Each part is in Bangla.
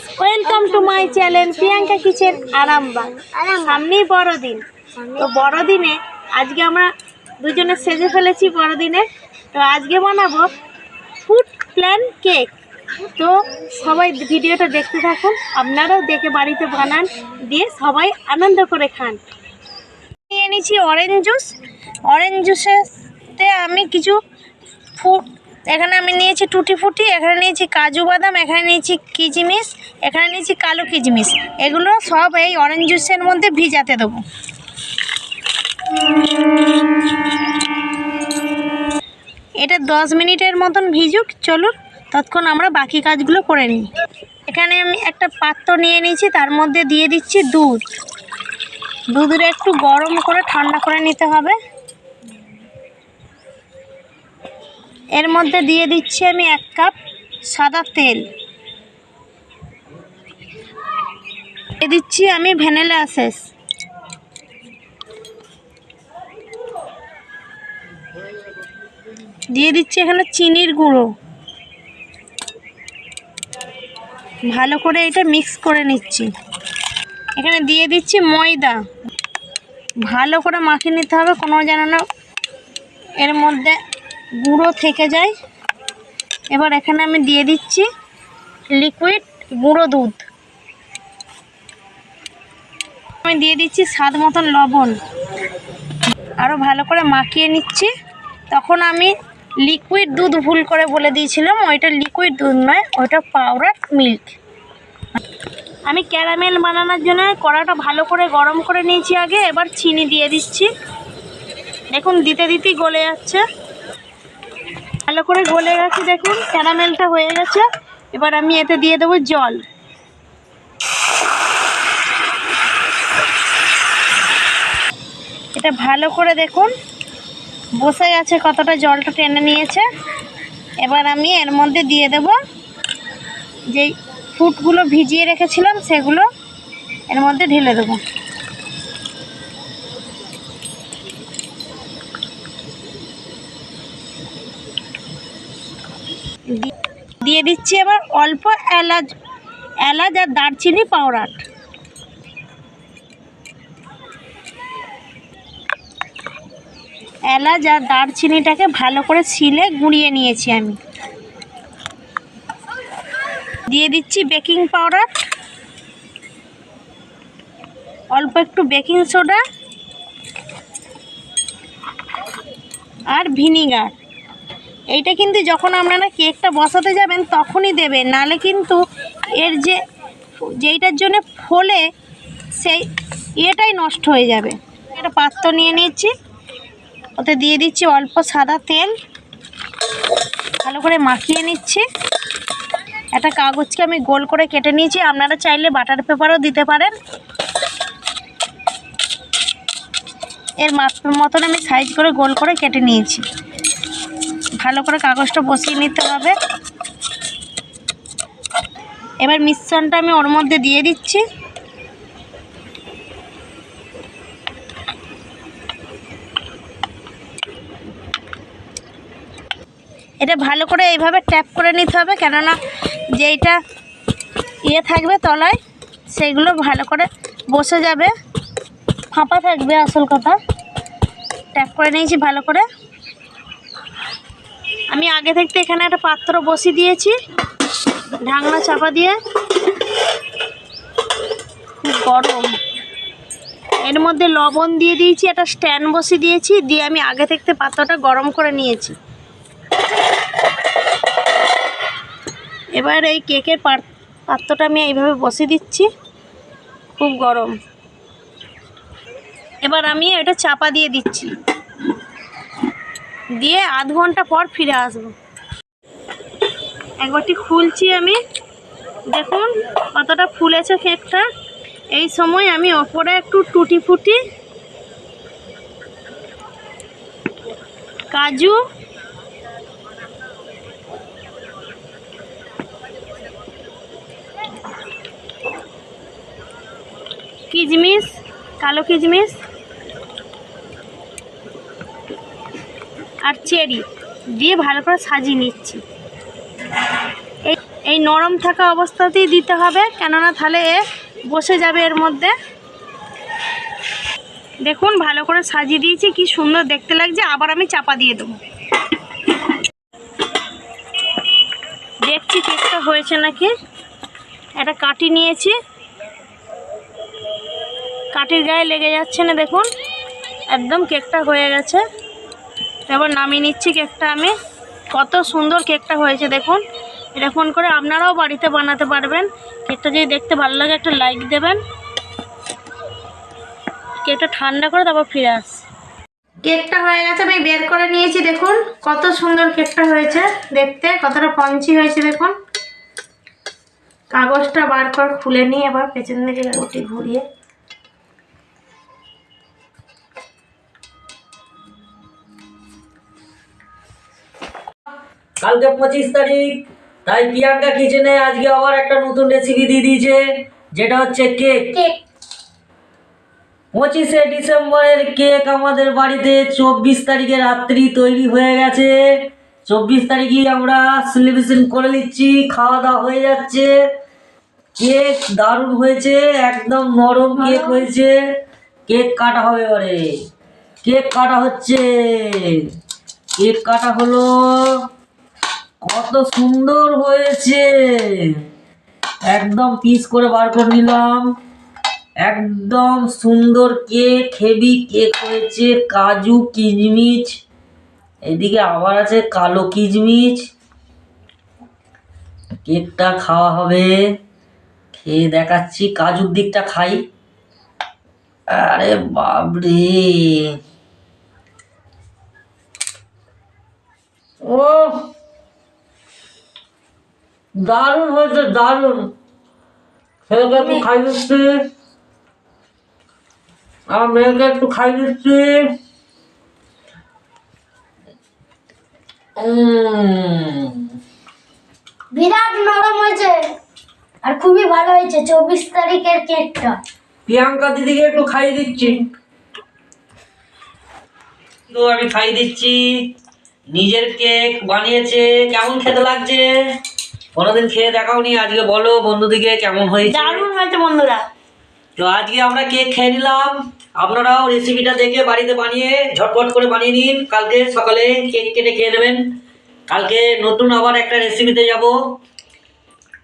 Friends welcome to my channel Priyanka kitchen Arambagh সামনেই বড়দিন। তো বড়দিনে আজকে আমরা দুজনে সেজে ফেলেছি বড়দিনে। তো আজকে বানাবো ফুড প্ল্যান কেক তো সবাই ভিডিওটা দেখতে থাকুন, আপনারাও দেখে বাড়িতে বানান, দিয়ে সবাই আনন্দ করে খান। নিয়ে নিয়েছি অরেঞ্জ জুস অরেঞ্জ জুসেতে আমি কিছু ফুড এখানে আমি নিয়েছি টুটি ফুটি, এখানে নিয়েছি কাজু বাদাম, এখানে নিয়েছি কিচমিস এখানে নিয়েছি কালো কিচমিস এগুলো সব এই অরেঞ্জ জুসের মধ্যে ভিজাতে দেবো। এটা দশ মিনিটের মতন ভিজুক, চলুন ততক্ষণ আমরা বাকি কাজগুলো করে নিই। এখানে আমি একটা পাত্র নিয়ে নিয়েছি, তার মধ্যে দিয়ে দিচ্ছি দুধ। দুধটা একটু গরম করে ঠান্ডা করে নিতে হবে। এর মধ্যে দিয়ে দিচ্ছি আমি এক কাপ সাদা তেল। দিয়ে দিচ্ছি আমি ভ্যানিলা এসেস। দিয়ে দিচ্ছি এখানে চিনির গুঁড়ো। ভালো করে এটা মিক্স করে নিচ্ছি। এখানে দিয়ে দিচ্ছি ময়দা। ভালো করে মাখিয়ে নিতে হবে, কোনো যেন না এর মধ্যে গুঁড়ো থেকে যায়। এবার এখানে আমি দিয়ে দিচ্ছি লিকুইড গুঁড়ো দুধ। আমি দিয়ে দিচ্ছি স্বাদ মতন লবণ। আরও ভালো করে মাখিয়ে নিচ্ছি। তখন আমি লিকুইড দুধ ভুল করে বলে দিয়েছিলাম, ওইটা লিকুইড দুধ নয়, ওইটা পাউডার মিল্ক আমি ক্যারামেল বানানোর জন্য কড়াটা ভালো করে গরম করে নিয়েছি আগে, এবার চিনি দিয়ে দিচ্ছি। দেখুন, দিতে দিতেই গলে যাচ্ছে। ভালো করে গলে গেছে, দেখুন, ক্যারামেলটা হয়ে গেছে। এবার আমি এতে দিয়ে দেবো জল। এটা ভালো করে দেখুন, বসে গেছে কতটা জলটা টেনে নিয়েছে। এবার আমি এর মধ্যে দিয়ে দেব যেই ফুটগুলো ভিজিয়ে রেখেছিলাম, সেগুলো এর মধ্যে ঢেলে দেবো। দিয়ে দিচ্ছি এবার অল্প এলাচ এলাচ আর দারচিনি পাউডার এলাচ আর দারচিনিটাকে ভালো করে ছিলে গুঁড়িয়ে নিয়েছি আমি। দিয়ে দিচ্ছি বেকিং পাউডার অল্প একটু বেকিং সোডা আর ভিনিগার এইটা কিন্তু যখন আপনারা কেকটা বসাতে যাবেন তখনই দেবেন, নালে কিন্তু এর যে যেইটার জন্য ফোলে সেই ইয়েটাই নষ্ট হয়ে যাবে। একটা পাত্র নিয়ে নিচ্ছি, ওতে দিয়ে দিচ্ছি অল্প সাদা তেল, ভালো করে মাখিয়ে নিচ্ছি। একটা কাগজকে আমি গোল করে কেটে নিয়েছি, আপনারা চাইলে বাটার পেপারও দিতে পারেন। এর মাপের মতন আমি সাইজ করে গোল করে কেটে নিয়েছি। ভালো করে কাগজটা বসিয়ে নিতে হবে। এবার মিশ্রণটা আমি ওর মধ্যে দিয়ে দিচ্ছি। এটা ভালো করে এইভাবে ট্যাপ করে নিতে হবে, কেননা যেইটা ইয়ে থাকবে তলায় সেইগুলো ভালো করে বসে যাবে। ফাঁপা থাকবে আসল কথা। ট্যাপ করে নিয়েছি ভালো করে। আমি আগে থেকে এখানে একটা পাত্র বসিয়ে দিয়েছি। ঢাকনা চাপা দিয়ে। খুব গরম। এর মধ্যে লবণ দিয়ে দিয়েছি, একটা স্ট্যান্ড বসিয়ে দিয়েছি, দিয়ে আমি আগে থেকে পাত্রটা গরম করে নিয়েছি। এবার এই কেকের পাত- পাত্রটা আমি এইভাবে বসিয়ে দিচ্ছি। খুব গরম। এবার আমি এটা চাপা দিয়ে দিচ্ছি। দিয়ে আধ ঘণ্টা পর ফিরে আসব। একবারটি খুলছি আমি। দেখুন কতটা ফুলেছে কেকটা এই সময় আমি ওপরে একটু টুটি ফুটি কাজু কিচমিস কালো কিচমিস আর চেরি দিয়ে ভালো করে সাজিয়ে নিচ্ছি। এই এই নরম থাকা অবস্থাতেই দিতে হবে, কেননা তাহলে এ বসে যাবে এর মধ্যে। দেখুন, ভালো করে সাজিয়ে দিয়েছি, কি সুন্দর দেখতে লাগছে, আবার আমি চাপা দিয়ে দেবো। দেখছি কেকটা হয়েছে নাকি? একটা কাটি নিয়েছি। কাঠির গায়ে লেগে যাচ্ছে না, দেখুন। একদম কেকটা হয়ে গেছে। এবার নামিয়ে নিচ্ছি কেকটা আমি। কত সুন্দর কেকটা হয়েছে দেখুন। এরকম করে আপনারাও বাড়িতে বানাতে পারবেন। কেকটা যদি দেখতে ভালো লাগে একটা লাইক দেবেন। কেকটা ঠান্ডা করে তারপর ফিরে আস। কেকটা হয়ে গেছে, আমি বের করে নিয়েছি দেখুন। কত সুন্দর কেকটা হয়েছে দেখতে, কতটা পঞ্চি হয়েছে দেখুন। কাগজটা বার কর, খুলে নিয়ে এবার পেছন দিকে ওটি ঘুরিয়ে। কালকে পঁচিশ তারিখ। তাই প্রিয়াঙ্কা কিচেনে আজকে আবার একটা নতুন রেসিপি দিয়ে দিয়েছে যেটা হচ্ছে কেক পঁচিশে ডিসেম্বরের কেক আমাদের বাড়িতে চব্বিশ তারিখে রাত্রি তৈরি হয়ে গেছে। চব্বিশ তারিখে আমরা সেলিব্রেশন করে নিচ্ছি খাওয়া দাওয়া হয়ে যাচ্ছে। কেক দারুণ হয়েছে একদম নরম কেক হয়েছে। কেক কাটা হবে এবারে। কেক কাটা হচ্ছে। কেক কাটা হলো কত সুন্দর হয়েছে। একদম পিস করে বার করে নিলাম। একদম সুন্দর কেক হেভি কেক হয়েছে, কাজু, কিচমিচ। এদিকে আবার আছে কালো কিচমিচ। কেকটা খাওয়া হবে। খেয়ে দেখাচ্ছি, কাজুর দিকটা খাই। আরে বাবরে ও দারুণ হয়েছে দারুণ। ছেলেকে একটু খাই দিচ্ছি। আমার মেয়েকে একটু খাই দিচ্ছি। বিরাট নরম হয়েছে। আর খুবই ভালো হয়েছে চব্বিশ তারিখের কেকটা। প্রিয়াঙ্কা দিদিকে একটু খাইয়ে দিচ্ছি। তো আমি খাইয়ে দিচ্ছি। নিজের কেক বানিয়েছে কেমন খেতে লাগছে? কোনোদিন খেয়ে দেখাওনি? আজকে বলো বন্ধুদিকে কেমন হয়েছে? দারুণ হয়েছে বন্ধুরা। তো আজকে আমরা কেক খেয়ে নিলাম। আপনারাও রেসিপিটা দেখে বাড়িতে বানিয়ে ঝটপট করে বানিয়ে নিন। কালকে সকালে কেক কেটে খেয়ে নেবেন। কালকে নতুন আবার একটা রেসিপিতে যাব।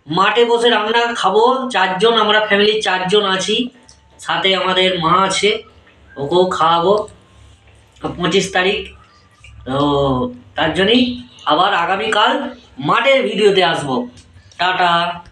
মাঠে বসে রান্না খাব। চারজন আমরা ফ্যামিলির চারজন আছি। সাথে আমাদের মা আছে। ওকেও খাওয়াবো। পঁচিশ তারিখ। তো তার জন্যই আবার আগামীকাল মাঠের ভিডিওতে আসব। টাটা।